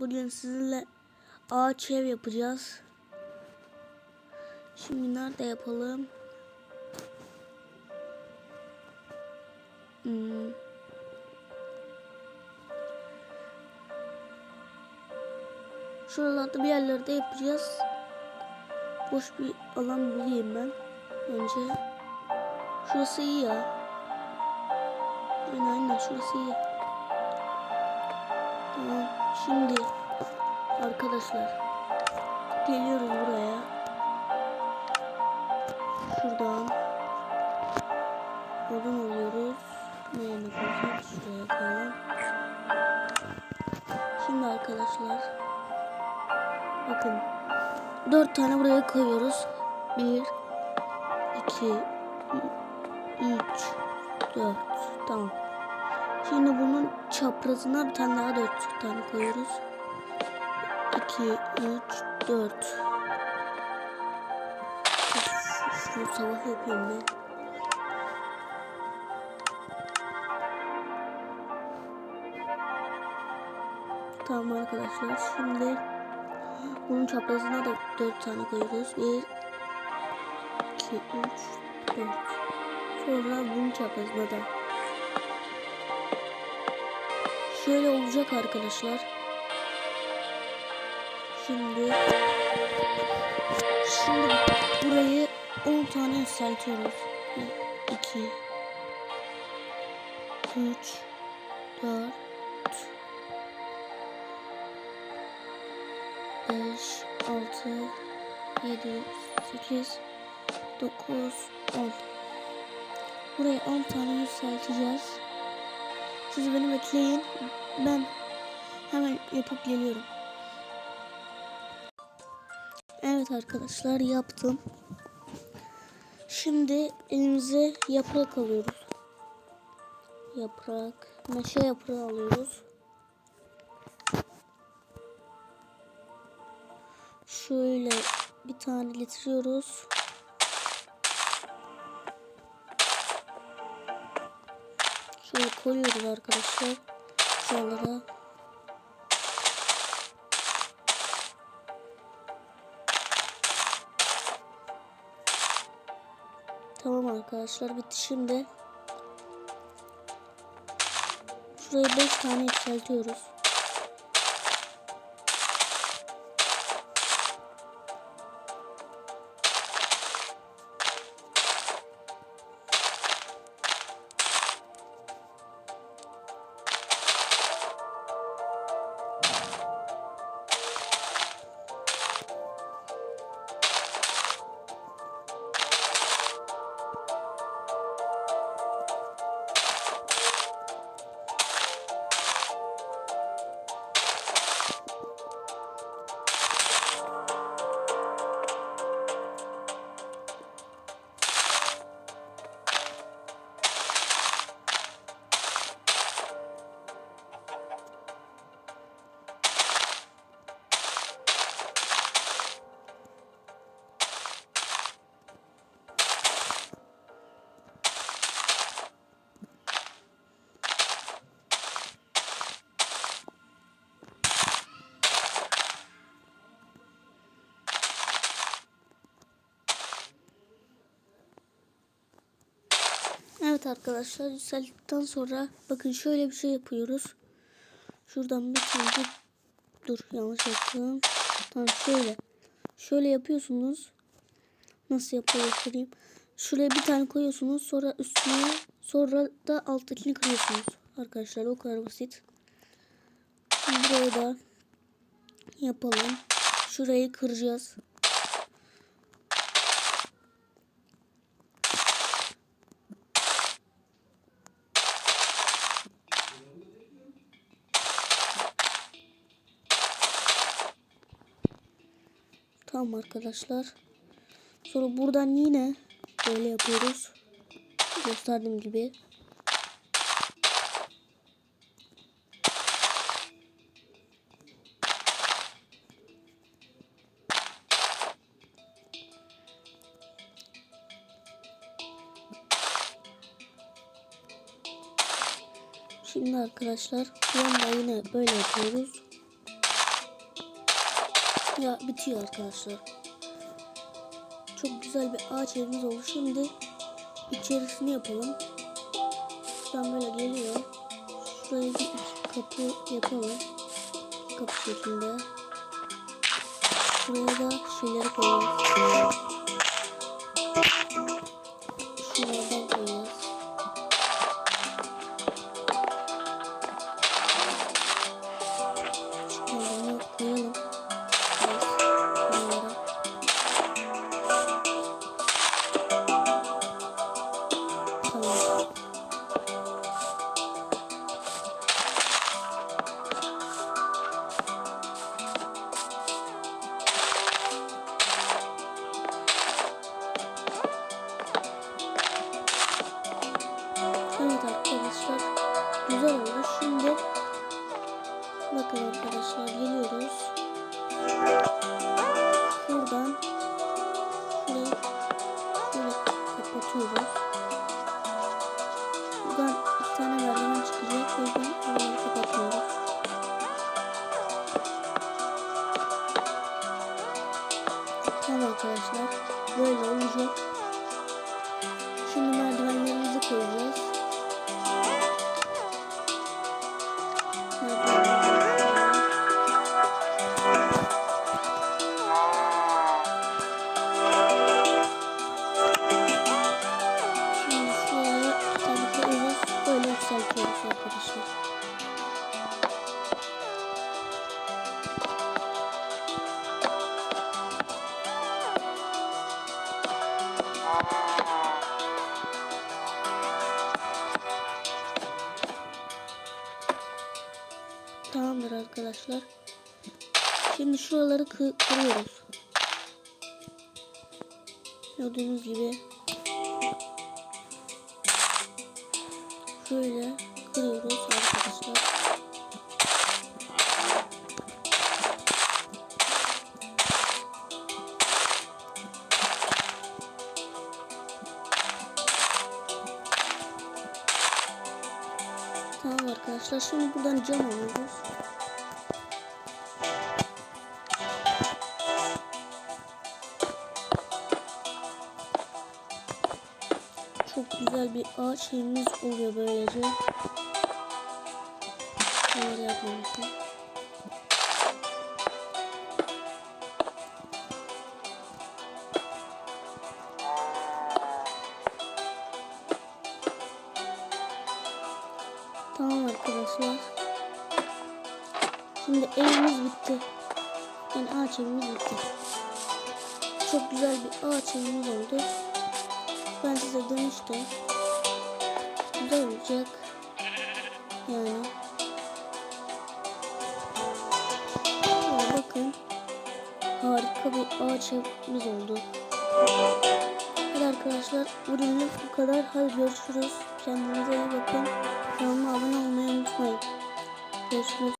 Bugün sizinle ağaç ev yapacağız. Şimdi nerede yapalım? Hmm. Şuralarda bir yerlerde yapacağız. Boş bir alan bulayım ben. Önce. Şurası iyi ya. Aynen aynen şurası iyi. Tamam. Şimdi arkadaşlar geliyoruz buraya. Şuradan oradan alıyoruz. Ne yerine koyacağız? Şuraya koyalım. Şimdi arkadaşlar bakın dört tane buraya koyuyoruz. Bir, iki, üç, dört. Tamam. Şimdi bunun çaprazına bir tane daha dört tane koyuyoruz. 2, 3, 4. Şunu sabah yapıyorum ben. Tamam arkadaşlar. Şimdi bunun çaprazına da 4 tane koyuyoruz. 1, 2, 3, 4. Sonra bunun çaprazına da şöyle olacak arkadaşlar. Şimdi şimdi burayı 10 tane yükseltiyoruz. 2 3 4 5 6 7 8 9 10 Buraya 10 tane yükselteceğiz. Siz beni bekleyin. Ben hemen yapıp geliyorum. Evet arkadaşlar yaptım. Şimdi elimize yaprak alıyoruz. Yaprak, meşe yaprağı alıyoruz. Şöyle bir tane getiriyoruz. Şöyle koyuyoruz arkadaşlar. Şuralara. Tamam arkadaşlar bitti şimdi. Şuraya 5 tane yükseltiyoruz. Evet arkadaşlar yükseldikten sonra bakın şöyle bir şey yapıyoruz. Şuradan bir tane dur yanlış yaptım. Tamam şöyle. Şöyle yapıyorsunuz. Nasıl yapıyor göstereyim. Şuraya bir tane koyuyorsunuz. Sonra üstüne sonra da alttakini kırıyorsunuz. Arkadaşlar o kadar basit. Şimdi buraya da yapalım. Şurayı kıracağız. Tamam arkadaşlar. Sonra buradan yine böyle yapıyoruz. Gösterdiğim gibi. Şimdi arkadaşlar yanda yine böyle yapıyoruz. Ya bitiyor arkadaşlar. Çok güzel bir ağaç evimiz oldu. Şimdi içerisini yapalım. Şuradan böyle geliyor. Şuraya bir kapı yapalım. Kapı şeklinde. Şuraya da şeyleri koyuyoruz. Tamamdır arkadaşlar. Şimdi şuraları kı kırıyoruz. Gördüğünüz gibi şöyle kırıyoruz arkadaşlar. Tamam arkadaşlar şimdi buradan cam alıyoruz. Çok güzel bir ağaç oluyor böylece. Şöyle yapmamışım. Arkadaşlar. Şimdi evimiz bitti. Yani ağaç evimiz bitti. Çok güzel bir ağaç evimiz oldu. Ben size demiştim. Güzel. Yani. Ya bakın. Harika bir ağaç evimiz oldu. Hadi arkadaşlar bugünlük bu kadar. Hadi görüşürüz. Kendinize iyi bakın. Kanalıma abone olmayı unutmayın. Görüşürüz.